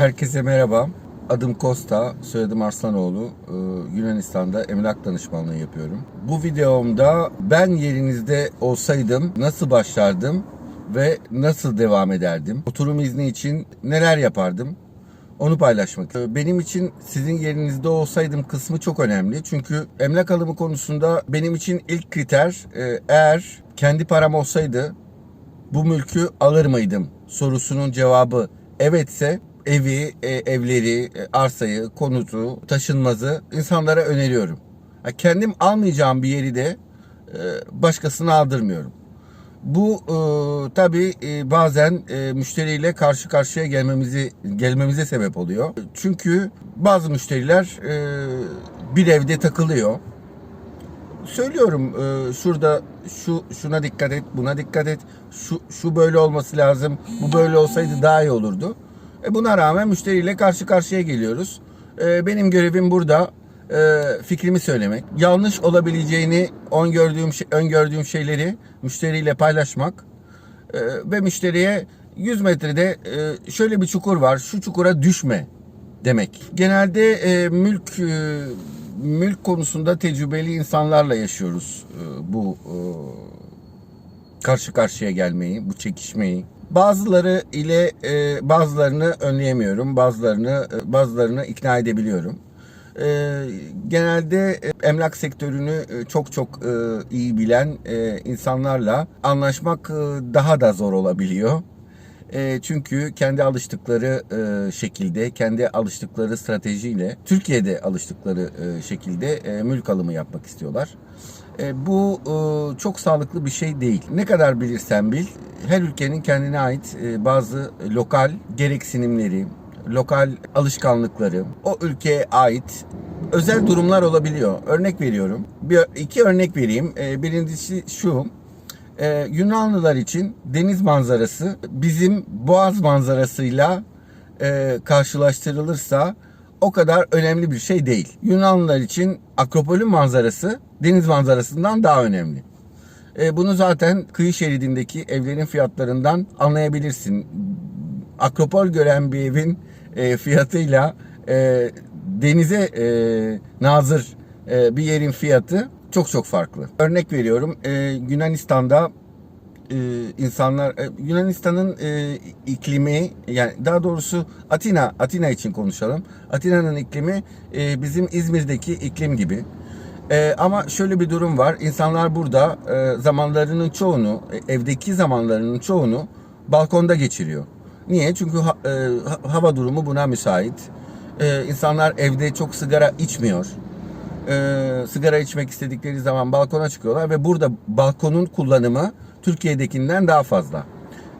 Herkese merhaba. Adım Costa, soyadım Arslanoğlu. Ee, Yunanistan'da emlak danışmanlığı yapıyorum. Bu videomda ben yerinizde olsaydım nasıl başlardım ve nasıl devam ederdim? Oturum izni için neler yapardım? Onu paylaşmak. Ee, Benim için sizin yerinizde olsaydım kısmı çok önemli. Çünkü emlak alımı konusunda benim için ilk kriter e, eğer kendi param olsaydı bu mülkü alır mıydım sorusunun cevabı evetse evi, e, evleri, e, arsayı, konutu, taşınmazı insanlara öneriyorum. Kendim almayacağım bir yeri de e, başkasına aldırmıyorum. Bu e, tabii bazen müşteriyle karşı karşıya gelmemizi gelmemize sebep oluyor. Çünkü bazı müşteriler bir evde takılıyor söylüyorum e, şurada şu şuna dikkat et, buna dikkat et. Şu şu böyle olması lazım. Bu böyle olsaydı daha iyi olurdu. E buna rağmen müşteriyle karşı karşıya geliyoruz. E, benim görevim burada e, fikrimi söylemek. Yanlış olabileceğini öngördüğüm öngördüğüm şeyleri müşteriyle paylaşmak ve müşteriye 100 metrede şöyle bir çukur var. Şu çukura düşme demek. Genelde mülk mülk konusunda tecrübeli insanlarla yaşıyoruz bu karşı karşıya gelmeyi, bu çekişmeyi. Bazıları ile e, bazılarını önleyemiyorum, bazılarını e, bazılarını ikna edebiliyorum. E, genelde e, emlak sektörünü e, çok çok e, iyi bilen e, insanlarla anlaşmak e, daha da zor olabiliyor. E, çünkü kendi alıştıkları şekilde, kendi alıştıkları stratejiyle, Türkiye'de alıştıkları şekilde mülk alımı yapmak istiyorlar. E, bu e, çok sağlıklı bir şey değil. Ne kadar bilirsen bil, her ülkenin kendine ait e, bazı lokal gereksinimleri, lokal alışkanlıkları, o ülkeye ait özel durumlar olabiliyor. Örnek veriyorum. Bir, iki örnek vereyim. E, birincisi şu. Ee, Yunanlılar için deniz manzarası bizim boğaz manzarasıyla e, karşılaştırılırsa o kadar önemli bir şey değil. Yunanlılar için Akropol'ün manzarası deniz manzarasından daha önemli. E, bunu zaten kıyı şeridindeki evlerin fiyatlarından anlayabilirsin. Akropol gören bir evin e, fiyatıyla e, denize e, nazır e, bir yerin fiyatı çok çok farklı. Örnek veriyorum e, Yunanistan'da e, insanlar e, Yunanistan'ın e, iklimi yani daha doğrusu Atina Atina için konuşalım. Atina'nın iklimi e, bizim İzmir'deki iklim gibi. E, ama şöyle bir durum var. İnsanlar burada e, zamanlarının çoğunu, e, evdeki zamanlarının çoğunu balkonda geçiriyor. Niye? Çünkü ha- e, ha- hava durumu buna müsait. E, insanlar evde çok sigara içmiyor. E, sigara içmek istedikleri zaman balkona çıkıyorlar ve burada balkonun kullanımı Türkiye'dekinden daha fazla.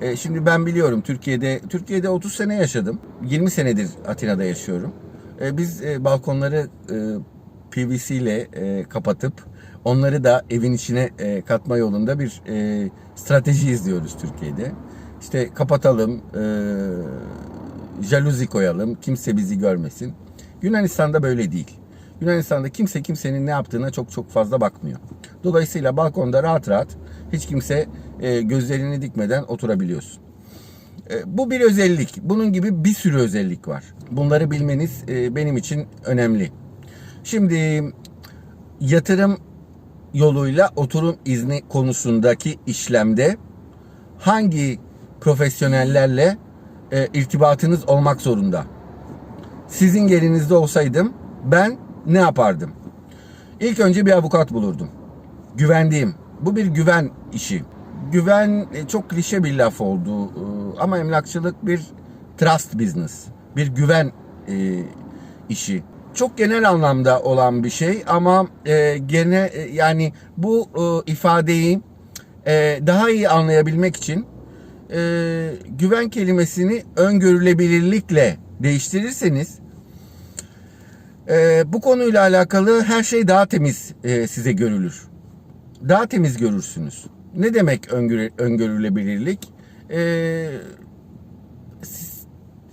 E, şimdi ben biliyorum Türkiye'de Türkiye'de 30 sene yaşadım. 20 senedir Atina'da yaşıyorum. E, biz e, balkonları e, PVC ile e, kapatıp onları da evin içine e, katma yolunda bir e, strateji izliyoruz Türkiye'de. İşte kapatalım, e, jaluzi koyalım, kimse bizi görmesin. Yunanistan'da böyle değil. Yunanistan'da kimse kimsenin ne yaptığına çok çok fazla bakmıyor. Dolayısıyla balkonda rahat rahat hiç kimse e, gözlerini dikmeden oturabiliyorsun. E, bu bir özellik. Bunun gibi bir sürü özellik var. Bunları bilmeniz e, benim için önemli. Şimdi yatırım yoluyla oturum izni konusundaki işlemde hangi profesyonellerle e, irtibatınız olmak zorunda? Sizin yerinizde olsaydım ben ne yapardım? İlk önce bir avukat bulurdum. Güvendiğim. Bu bir güven işi. Güven e, çok klişe bir laf oldu e, ama emlakçılık bir trust business. Bir güven e, işi. Çok genel anlamda olan bir şey ama e, gene e, yani bu e, ifadeyi e, daha iyi anlayabilmek için e, güven kelimesini öngörülebilirlikle değiştirirseniz e, bu konuyla alakalı her şey daha temiz e, size görülür. Daha temiz görürsünüz. Ne demek öngörü, öngörülebilirlik? E, siz-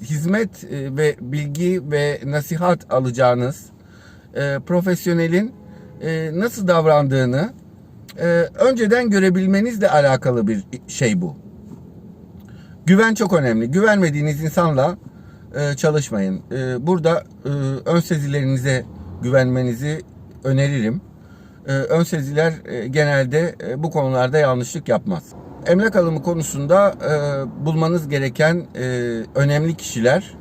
hizmet e, ve bilgi ve nasihat alacağınız e, profesyonelin e, nasıl davrandığını e, önceden görebilmenizle alakalı bir şey bu. Güven çok önemli. Güvenmediğiniz insanla çalışmayın. Burada e, ön sezilerinize güvenmenizi öneririm. E, ön seziler genelde bu konularda yanlışlık yapmaz. Emlak alımı konusunda e, bulmanız gereken e, önemli kişiler.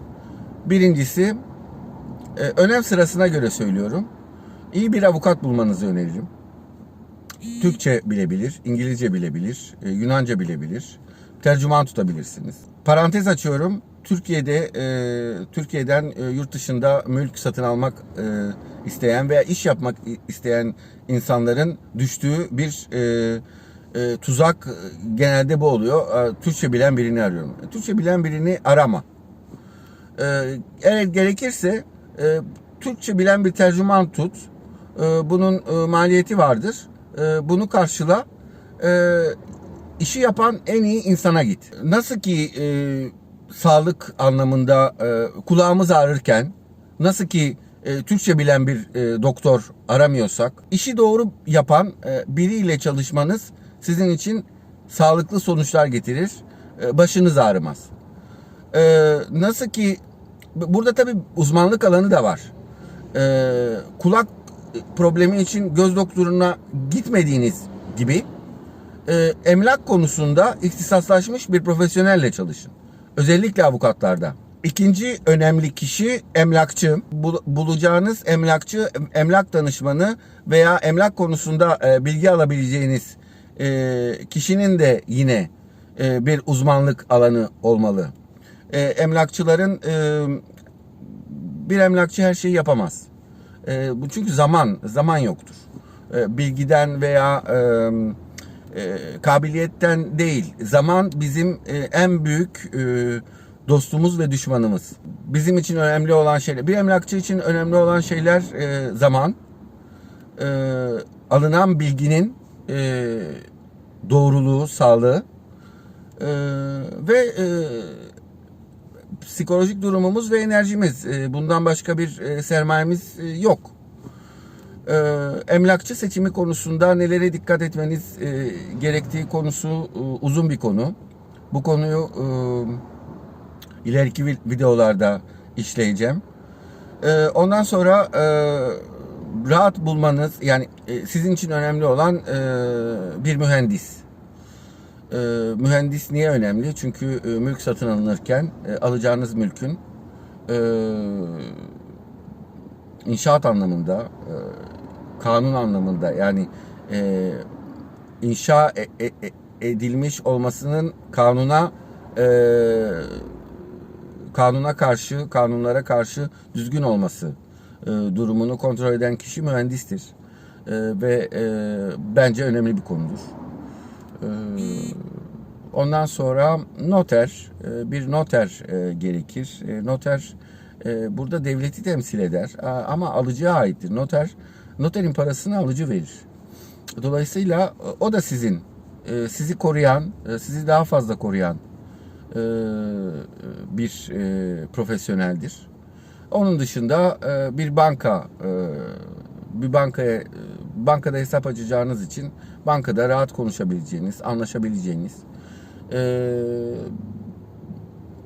Birincisi e, önem sırasına göre söylüyorum. İyi bir avukat bulmanızı öneririm. Türkçe bilebilir, İngilizce bilebilir, e, Yunanca bilebilir. Tercüman tutabilirsiniz. Parantez açıyorum. Türkiye'de e, Türkiye'den e, yurt dışında mülk satın almak e, isteyen veya iş yapmak isteyen insanların düştüğü bir e, e, tuzak e, genelde bu oluyor. E, Türkçe bilen birini arıyorum. E, Türkçe bilen birini arama. E, eğer gerekirse e, Türkçe bilen bir tercüman tut. E, bunun e, maliyeti vardır. E, bunu karşıla. E, işi yapan en iyi insana git. Nasıl ki e, sağlık anlamında e, kulağımız ağrırken, nasıl ki e, Türkçe bilen bir e, doktor aramıyorsak, işi doğru yapan e, biriyle çalışmanız sizin için sağlıklı sonuçlar getirir. E, başınız ağrımaz. Ee, nasıl ki burada tabii uzmanlık alanı da var. Ee, kulak problemi için göz doktoruna gitmediğiniz gibi e, emlak konusunda ihtisaslaşmış bir profesyonelle çalışın. Özellikle avukatlarda. İkinci önemli kişi emlakçı. Bul- bulacağınız emlakçı, emlak danışmanı veya emlak konusunda e, bilgi alabileceğiniz e, kişinin de yine e, bir uzmanlık alanı olmalı. Emlakçıların bir emlakçı her şeyi yapamaz. Çünkü zaman zaman yoktur. Bilgiden veya kabiliyetten değil. Zaman bizim en büyük dostumuz ve düşmanımız. Bizim için önemli olan şeyler, bir emlakçı için önemli olan şeyler e, zaman, e, alınan bilginin e, doğruluğu, sağlığı e, ve e, psikolojik durumumuz ve enerjimiz. E, bundan başka bir e, sermayemiz e, yok. E, emlakçı seçimi konusunda nelere dikkat etmeniz e, gerektiği konusu e, uzun bir konu. Bu konuyu e, ileriki vi- videolarda işleyeceğim. E, ondan sonra e, rahat bulmanız yani e, sizin için önemli olan e, bir mühendis. Mühendis niye önemli? Çünkü mülk satın alınırken alacağınız mülkün inşaat anlamında, kanun anlamında yani inşa edilmiş olmasının kanuna kanuna karşı, kanunlara karşı düzgün olması e, durumunu kontrol eden kişi mühendistir. E, ve e, bence önemli bir konudur. E, ondan sonra noter, e, bir noter e, gerekir. E, noter e, burada devleti temsil eder ama alıcıya aittir. Noter, noterin parasını alıcı verir. Dolayısıyla e, o da sizin, e, sizi koruyan, e, sizi daha fazla koruyan bir e, profesyoneldir. Onun dışında e, bir banka, e, bir bankaya, e, bankada hesap açacağınız için bankada rahat konuşabileceğiniz, anlaşabileceğiniz, e,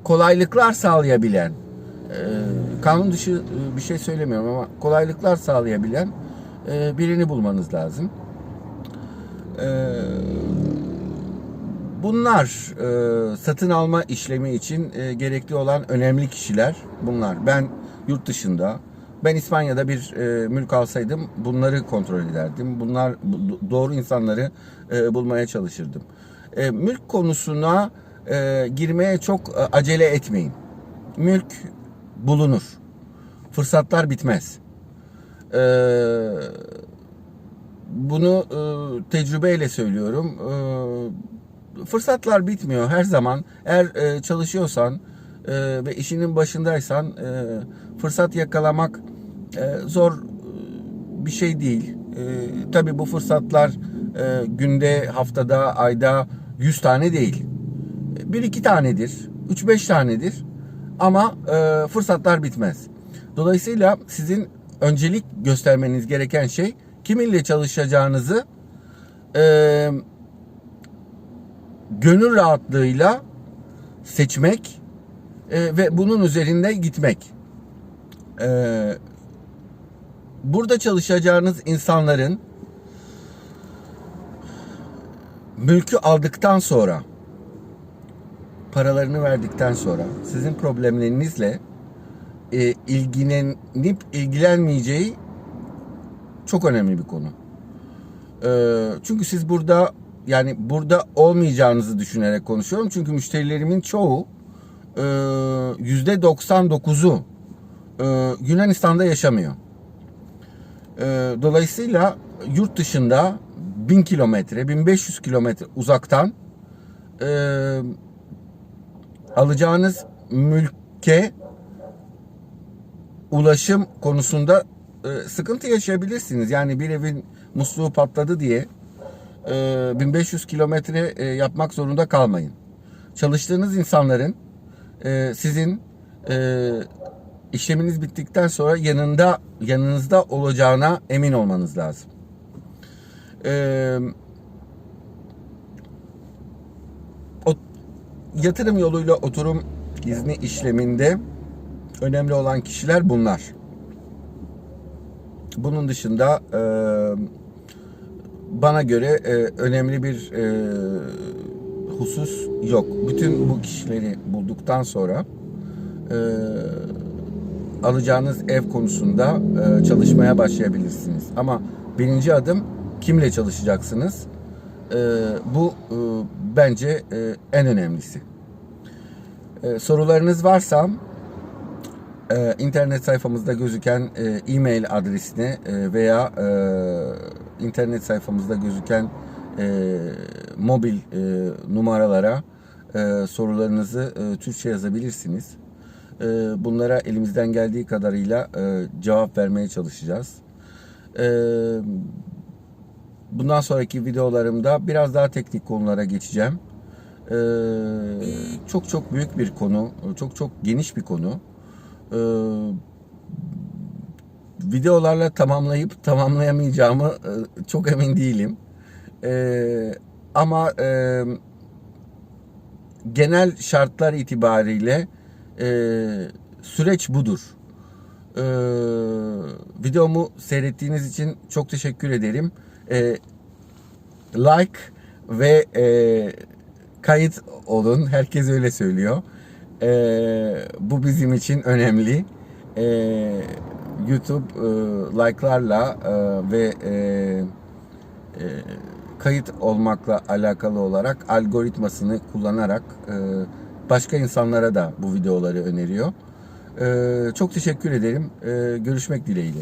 kolaylıklar sağlayabilen, e, kanun dışı e, bir şey söylemiyorum ama kolaylıklar sağlayabilen e, birini bulmanız lazım. E, Bunlar e, satın alma işlemi için e, gerekli olan önemli kişiler bunlar. Ben yurt dışında, ben İspanya'da bir e, mülk alsaydım bunları kontrol ederdim. Bunlar bu- doğru insanları e, bulmaya çalışırdım. E, mülk konusuna e, girmeye çok e, acele etmeyin. Mülk bulunur. Fırsatlar bitmez. E, bunu e, tecrübeyle söylüyorum. E, fırsatlar bitmiyor her zaman. Eğer e, çalışıyorsan e, ve işinin başındaysan e, fırsat yakalamak e, zor e, bir şey değil. E, tabii bu fırsatlar e, günde, haftada, ayda 100 tane değil. Bir iki tanedir, üç beş tanedir ama e, fırsatlar bitmez. Dolayısıyla sizin öncelik göstermeniz gereken şey kiminle çalışacağınızı e, gönül rahatlığıyla seçmek E, ve bunun üzerinde gitmek. E, burada çalışacağınız insanların mülkü aldıktan sonra paralarını verdikten sonra sizin problemlerinizle e, ilgilenip ilgilenmeyeceği çok önemli bir konu. E, çünkü siz burada yani burada olmayacağınızı düşünerek konuşuyorum. Çünkü müşterilerimin çoğu e, yüzde 99'u e, Yunanistan'da yaşamıyor. E, dolayısıyla yurt dışında 1000 kilometre, 1500 kilometre uzaktan alacağınız mülke ulaşım konusunda sıkıntı yaşayabilirsiniz. Yani bir evin musluğu patladı diye 1500 kilometre e, yapmak zorunda kalmayın. Çalıştığınız insanların e, sizin e, işleminiz bittikten sonra yanında yanınızda olacağına emin olmanız lazım. E, yatırım yoluyla oturum izni işleminde önemli olan kişiler bunlar. Bunun dışında e, bana göre e, önemli bir e, husus yok. Bütün bu kişileri bulduktan sonra e, alacağınız ev konusunda e, çalışmaya başlayabilirsiniz. Ama birinci adım kimle çalışacaksınız? E, bu e, bence e, en önemlisi. E, sorularınız varsa e, internet sayfamızda gözüken e, e-mail adresine e, veya e, internet sayfamızda gözüken e, mobil e, numaralara e, sorularınızı e, Türkçe yazabilirsiniz. E, bunlara elimizden geldiği kadarıyla e, cevap vermeye çalışacağız. E, bundan sonraki videolarımda biraz daha teknik konulara geçeceğim. E, çok çok büyük bir konu, çok çok geniş bir konu. E, videolarla tamamlayıp tamamlayamayacağımı e, çok emin değilim. E, ama e, genel şartlar itibariyle süreç budur. Videomu seyrettiğiniz için çok teşekkür ederim. Like ve kayıt olun. Herkes öyle söylüyor. Bu bizim için önemli. YouTube e, like'larla e, ve e, e, kayıt olmakla alakalı olarak algoritmasını kullanarak e, başka insanlara da bu videoları öneriyor. E, çok teşekkür ederim. E, görüşmek dileğiyle.